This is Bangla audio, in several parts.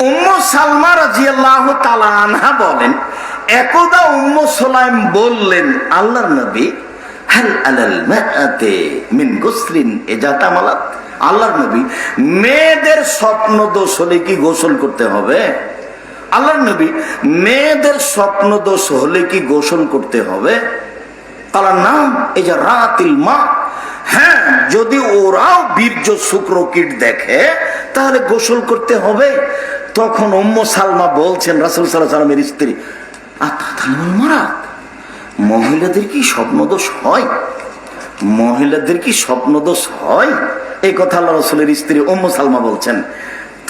উম্ম সালমা বলেন বললেন মেয়েদের স্বপ্ন দোষ হলে কি গোসল করতে হবে? আল্লাহর নবী, মেয়েদের স্বপ্ন দোষ হলে কি গোসল করতে হবে? তার নাম এই যে রাতিল মা হ্যাঁ যদি ওরাও বীর্য শুক্র কীট দেখে, তাহলে গোসল করতে হবে। তখন উম্ম সালমা বলছেন, রাসুল সাল্লাহ সাল্লামের স্ত্রী মারা মহিলাদের কি স্বপ্নদোষ হয়? মহিলাদের কি স্বপ্নদোষ হয়? এই কথা আল্লাহ রসুলের স্ত্রী উম্ম সালমা বলছেন।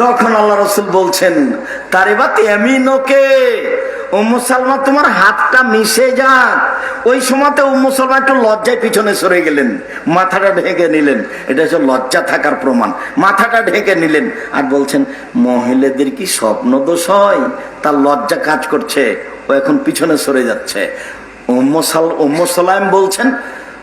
তখন আল্লাহ রসুল বলছেন, তারে বাতি এমিনোকে উম্মু তোমার হাতটা মিশে যাক। ওই সময়তে উম্মু একটু লজ্জায় পিছনে সরে গেলেন। মাথাটা ঢেকে নিলেন। এটা হচ্ছে লজ্জা থাকার প্রমাণ। মাথাটা ঢেকে নিলেন আর বলছেন, মহিলাদের কি স্বপ্ন দোষ হয়? তার লজ্জা কাজ করছে। ও এখন পিছনে সরে যাচ্ছে। উম্মু সাল বলছেন,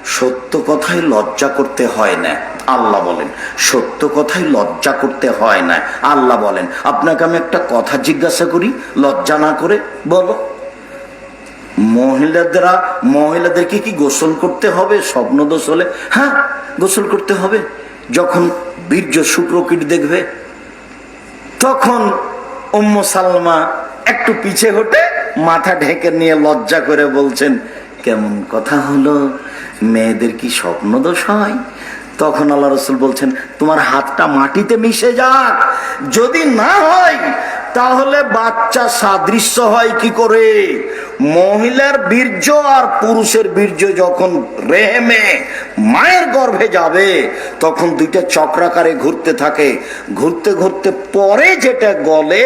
সত্য কথাই লজ্জা করতে হয় না। আল্লাহ বলেন। সত্য কথাই লজ্জা করতে হয় না। আল্লাহ বলেন, আপনাকে আমি একটা কথা জিজ্ঞাসা করি, লজ্জা না করে বলো। মহিলাদেরা, মহিলাদেরকে কি গোসল করতে হবে? স্বপ্ন দোষ হলে? হ্যাঁ গোসল করতে হবে। যখন বীর্য শুক্রকীট দেখবে, তখন উম্ম সালমা একটু পিছে হটে মাথা ঢেকে নিয়ে লজ্জা করে বলছেন, কেমন কথা হলো? মেয়েদের কি স্বপ্ন দোষ হয়? তখন আল্লাহ রসুল বলছেন, তোমার হাতটা মাটিতে মিশে যাক। যদি না হয়, তাহলে বাচ্চা সাদৃশ্য হয় কি করে? মহিলার বীর্য আর পুরুষের বীর্য যখন রেহেমে, মায়ের গর্ভে যাবে, তখন দুইটা চক্রাকারে ঘুরতে থাকে। ঘুরতে ঘুরতে পরে যেটা গলে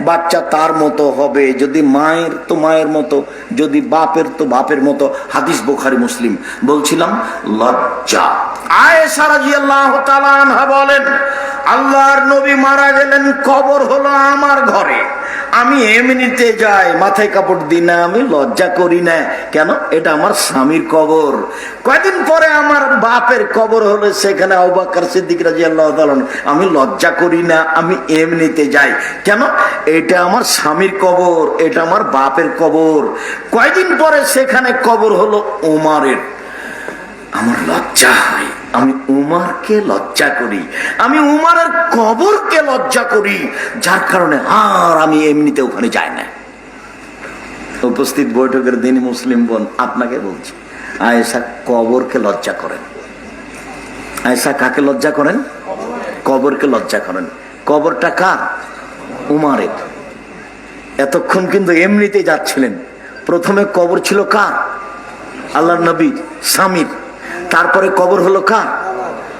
বাচ্চা তার মতো হবে, যদি মায়ের তো মায়ের মতো, যদি বাপের তো বাপের মতো। হাদিস বোখারি, মুসলিম। বলছিলাম, লজ্জা। আয়েশা রাদিয়াল্লাহু তাআলা বলেন, আল্লাহর নবী মারা গেলেন, কবর হলো আমার ঘরে। আমি এমনিতে যাই, মাথায় কাপড় দিই না, আমি লজ্জা করি না। কেন? এটা আমার স্বামীর কবর। কয়দিন পরে আমার বাপের কবর হলো সেখানে সিদ্দিক রাজি আল্লাহ আমি লজ্জা করি না, আমি এমনিতে যাই। কেন? এটা আমার স্বামীর কবর, এটা আমার বাপের কবর। কয়দিন পরে সেখানে কবর হলো ওমারের আমার লজ্জা হয়। আমি উমারকে লজ্জা করি, আমি উমারের কবরকে লজ্জা করি, যার কারণে আর আমি এমনিতে ওখানে যাই না। উপস্থিত বৈঠকের দিন মুসলিম বোন আপনাকে বলছি, আয়েশা কবরকে লজ্জা করেন। আয়েশা কাকে লজ্জা করেন? কবরকে লজ্জা করেন। কবরটা কার? উমারের। এতক্ষণ কিন্তু এমনিতে যাচ্ছিলেন। প্রথমে কবর ছিল কার? আল্লাহ নবী, স্বামীর। তারপরে কবর হলো কার?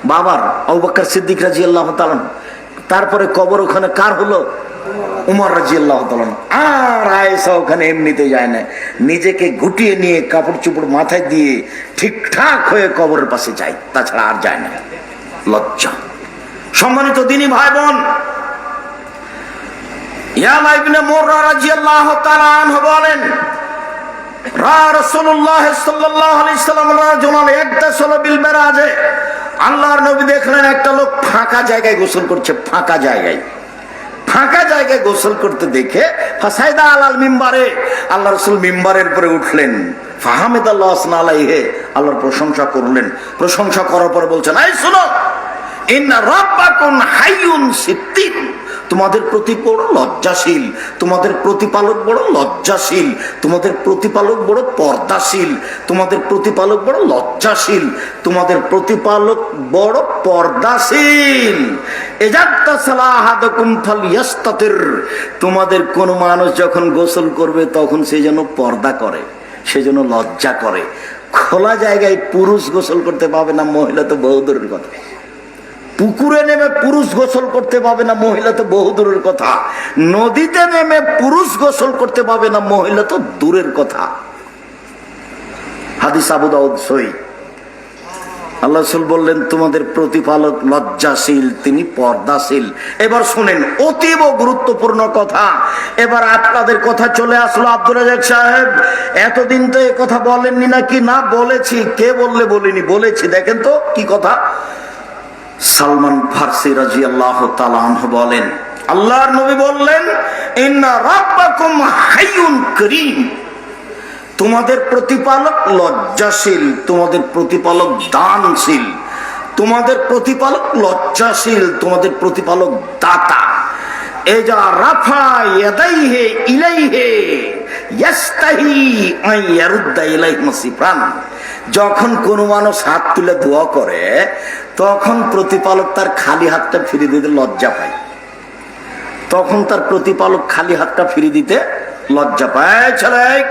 বাবার অবাক্কার সিদ্দিক রাজি আল্লাহ তালন তারপরে কবর ওখানে কার হলো? উমর রাজি আল্লাহ তালন আর আয়েসা ওখানে এমনিতে যায় না। নিজেকে গুটিয়ে নিয়ে কাপড় চুপড় মাথায় দিয়ে ঠিকঠাক হয়ে কবরের পাশে যায়। তাছাড়া আর যায় না। লজ্জা। সম্মানিত দিনই ভাই বোন ইয়ালা ইবনে মুররা তাআলা আনহু বলেন আল্লাহর একটা লোক ফাঁকা জায়গায় গোসল করছে, ফাঁকা জায়গায়। ফাঁকা জায়গায় গোসল করতে দেখে আলাল মিম্বারে, আল্লাহ রসুল মিম্বারের পরে উঠলেন। ফাহামেদ আল্লাহ আল্লাহর প্রশংসা করলেন। প্রশংসা করার পর বলছেন সিদ্দিক তোমাদের প্রতি বড় লজ্জাশীল, তোমাদের প্রতিপালক বড় লজ্জাশীল, তোমাদের প্রতিপালক বড় পর্দাশীল, তোমাদের প্রতিপালক বড় লজ্জাশীল, তোমাদের প্রতিপালক বড় পর্দাশীল। তোমাদের কোন মানুষ যখন গোসল করবে তখন সে যেন পর্দা করে, সে যেন লজ্জা করে। খোলা জায়গায় পুরুষ গোসল করতে পাবে না, মহিলা তো বহুদূরের কথা। পুকুরে নেমে পুরুষ গোসল করতে পাবে না মহিলা তো বহু দূরের কথা। নদীতে নেমে পুরুষ গোসল করতে পাবে না মহিলা তো দূরের কথা। হাদিস আবু দাউদ সই আল্লাহ রসুল বললেন, তোমাদের প্রতিপালক লজ্জাশীল, তিনি পর্দাশীল। এবার শুনেন, অতীব গুরুত্বপূর্ণ কথা। এবার আপনাদের কথা চলে আসলো আব্দুল রাজাক সাহেব। এতদিন তো এ কথা বলেননি নাকি? না, বলেছি। কে বললে বলিনি? বলেছি। দেখেন তো কি কথা। সালমান ফার্সি রাজি আল্লাহ বলেন, আল্লাহর নবী বললেন তোমাদের প্রতিপালক লজ্জাশীল, তোমাদের প্রতিপালক দানশীল, তোমাদের প্রতিপালক লজ্জাশীল, তোমাদের প্রতিপালক দাতা। এজা রাফা ইয়াদাইহে ইলাইহে ইয়াস্তাহি আন ইয়ারুদ্দা ইলাইহি মাসিফান যখন কোনো মানুষ হাত তুলে দোয়া করে তখন প্রতিপালক তার খালি হাতটা ফিরে দিতে লজ্জা পায়। তখন তার প্রতিপালক খালি হাতটা ফিরে দিতে লজ্জা পায়, ছেলে।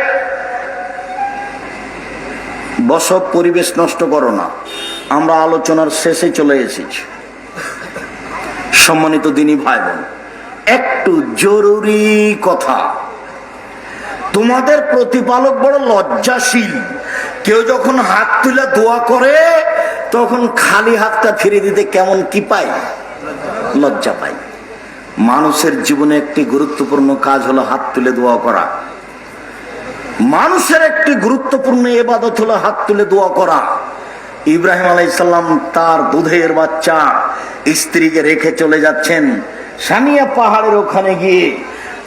বসব পরিবেশ নষ্ট করো না। আমরা আলোচনার শেষে চলে এসেছি। সম্মানিত দিনী ভাই বোন একটু জরুরি কথা। তোমাদের প্রতিপালক বড় লজ্জাশীল। কেউ যখন হাত তুলে দোয়া করে তখন খালি হাতটা ফিরে দিতে কেমন কি পায় লজ্জা পায় মানুষের জীবনে একটি গুরুত্বপূর্ণ কাজ হলো হাত তুলে দোয়া করা। মানুষের একটি গুরুত্বপূর্ণ এবাদত হলো হাত তুলে দোয়া করা। ইব্রাহিম আলাইসাল্লাম তার দুধের বাচ্চা স্ত্রীকে রেখে চলে যাচ্ছেন সানিয়া পাহাড়ের ওখানে গিয়ে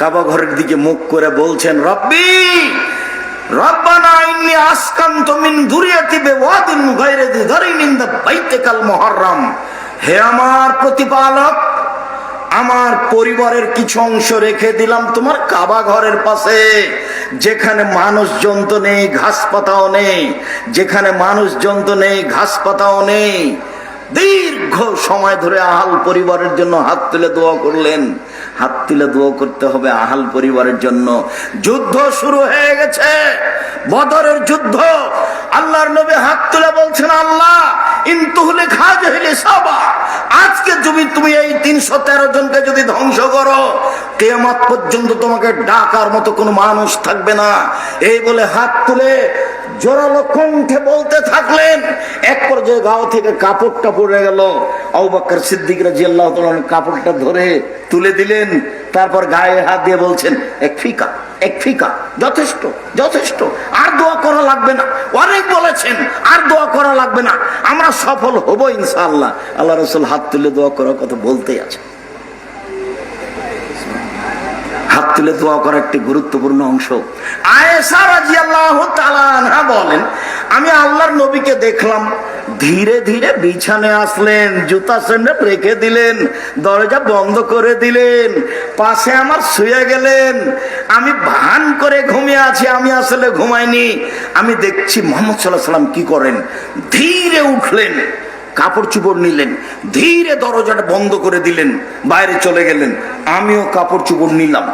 কাবা ঘরের দিকে মুখ করে বলছেন, রব্বি মুহাররম। হে আমার আমার পরিবারের কিছু অংশ রেখে দিলাম তোমার কাবা ঘরের পাশে। যেখানে মানুষ জন্তু নেই ঘাস পাতাও নেই। যেখানে মানুষ জন্তু নেই ঘাস পাতাও নেই। দীর্ঘ সময় ধরে আহাল পরিবারের জন্য হাত তুলে দোয়া করলেন। হাত তুলে দোয়া করতে হবে আহাল পরিবারের জন্য। যুদ্ধ শুরু হয়ে গেছে। বদরের যুদ্ধ। আল্লাহর নবী হাত তুলে বলছেন, আল্লাহ ইন্তুহলে খাজ হইলে সাবা আজকে তুমি তুমি এই তিনশো তেরো জনকে যদি ধ্বংস করো, কেয়ামত পর্যন্ত তোমাকে ডাকার মতো কোনো মানুষ থাকবে না। এই বলে হাত তুলে জোরালো কণ্ঠে বলতে থাকলেন, এক পর্যায়ে গাও থেকে কাপড়টা পড়ে গেল। আউবাক্কর সিদ্দিক রাজি আল্লাহ কাপড়টা ধরে তুলে দিলেন, তারপর গায়ে হাত দিয়ে বলছেন, এক ফিকা এক ফিকা, যথেষ্ট যথেষ্ট, আর দোয়া করা লাগবে না। অনেক বলেছেন, আর দোয়া করা লাগবে না, আমরা সফল হব ইনশাআল্লাহ। আল্লাহ রসুল হাত তুলে দোয়া করার কথা বলতেই আছে হাত তুলে দোয়া করা একটি গুরুত্বপূর্ণ অংশ। বলেন, আমি আল্লাহর নবীকে দেখলাম, ধীরে ধীরে বিছানে আসলেন, জুতা সেন্ডে রেখে দিলেন, দরজা বন্ধ করে দিলেন, পাশে আমার শুয়ে গেলেন, আমি ভান করে ঘুমিয়ে আছি, আমি আসলে ঘুমাইনি, আমি দেখছি মোহাম্মদ সাল্লাহ সাল্লাম কি করেন, ধীরে উঠলেন, কাপড় চুপড় নিলেন, ধীরে দরজাটা বন্ধ করে দিলেন, বাইরে চলে গেলেন, আমিও কাপড় চুপড় নিলাম।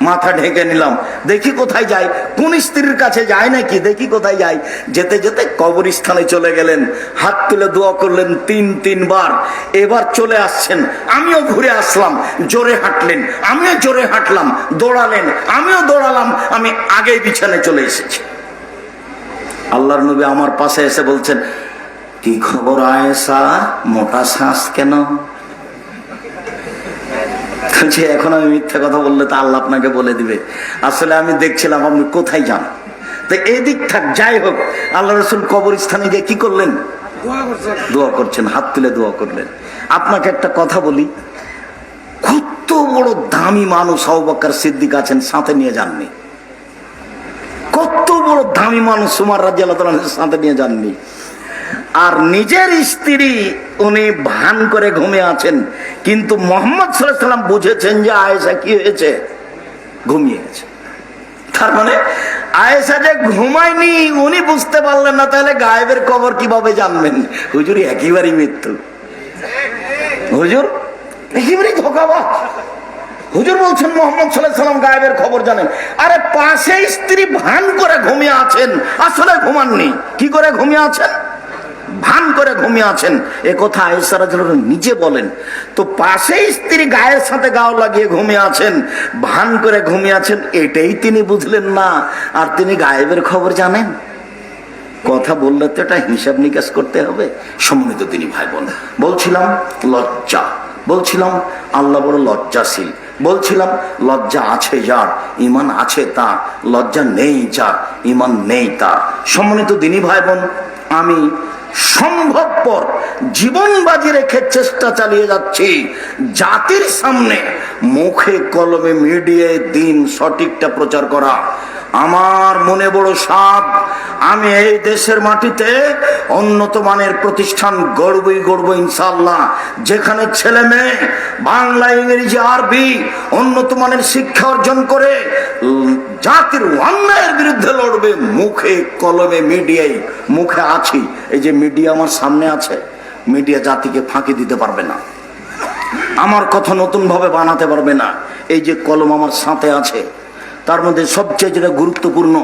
মাথা ঢেকে নিলাম। দেখি কোথায় যাই কোন স্ত্রীর কাছে যায় নাকি? দেখি কোথায় যাই যেতে যেতে কবরস্থানে চলে গেলেন। হাত তুলে দোয়া করলেন তিন, তিনবার। এবার চলে আসছেন। আমিও ঘুরে আসলাম। জোরে হাঁটলেন। আমিও জোরে হাঁটলাম। দৌড়ালেন। আমিও দৌড়ালাম। আমি আগে বিছানে চলে এসেছি। আল্লাহর নবী আমার পাশে এসে বলছেন, কি খবর আয়েশা? মোটা শ্বাস কেন? বলছি এখন আমি মিথ্যা কথা বললে তো আল্লাহ আপনাকে বলে দিবে। আসলে আমি দেখছিলাম আপনি কোথায় যান? তো এদিক থাক যাই হোক আল্লাহ রসুল কবরস্থানে গিয়ে কি করলেন? দোয়া করছেন। হাত তুলে দোয়া করলেন। আপনাকে একটা কথা বলি কত বড় দামি মানুষ আবাক্কার সিদ্দিক আছেন সাথে নিয়ে যাননি। কত বড় দামি মানুষ সুমার রাজ্য আল্লাহ সাথে নিয়ে যাননি। আর নিজের স্ত্রী উনি ভান করে ঘুমিয়ে আছেন। কিন্তু মোহাম্মদ সাল্লাম বুঝেছেন যে আয়েশা কি হয়েছে? ঘুমিয়ে গেছে। তার মানে আয়েশা যে ঘুমায়নি, উনি বুঝতে পারলেন না। তাহলে গায়েবের খবর কীভাবে জানবেন? হুজুর, একেবারেই মৃত্যু। হুজুর, একেবারেই ধোকাবাজ। হুজুর বলছেন, মোহাম্মদ সাল্লাম গায়েবের খবর জানেন। আরে পাশে স্ত্রী ভান করে ঘুমিয়ে আছেন। আসলে ঘুমাননি। কি করে ঘুমিয়ে আছেন? ভান করে ঘুমিয়ে আছেন। এ কথা আয়েসারা নিজে বলেন। তো পাশে স্ত্রী গায়ের সাথে গাও লাগিয়ে ঘুমিয়ে আছেন, ভান করে ঘুমিয়ে আছেন, এটাই তিনি বুঝলেন না। আর তিনি গায়েবের খবর জানেন? কথা বললে তো এটা হিসাব নিকাশ করতে হবে। সম্মানিত তিনি ভাই বোন বলছিলাম লজ্জা। বলছিলাম আল্লাহ বড় লজ্জাশীল। বলছিলাম লজ্জা আছে যার ইমান আছে তার, লজ্জা নেই যার ইমান নেই তার। সম্মানিত দিনী ভাই বোন আমি সম্ভবপর জীবন বাজি রেখে চেষ্টা চালিয়ে যাচ্ছি। জাতির সামনে মুখে কলমে মিডিয়ায় দিন সঠিকটা প্রচার করা। আমার মনে বড় সাপ আমি এই দেশের মাটিতে উন্নত মানের প্রতিষ্ঠান গড়বই গড়ব ইনশাল্লাহ যেখানে ছেলে মেয়ে, বাংলা, ইংরেজি, আরবি উন্নত মানের শিক্ষা অর্জন করে জাতির অন্যায়ের বিরুদ্ধে লড়বে, মুখে, কলমে, মিডিয়ায়, মুখে আছি। এই যে মিডিয়া আমার সামনে আছে, মিডিয়া জাতিকে ফাঁকি দিতে পারবে না। আমার কথা নতুন ভাবে বানাতে পারবে না। এই যে কলম আমার সাথে আছে তার মধ্যে সবচেয়ে যেটা গুরুত্বপূর্ণ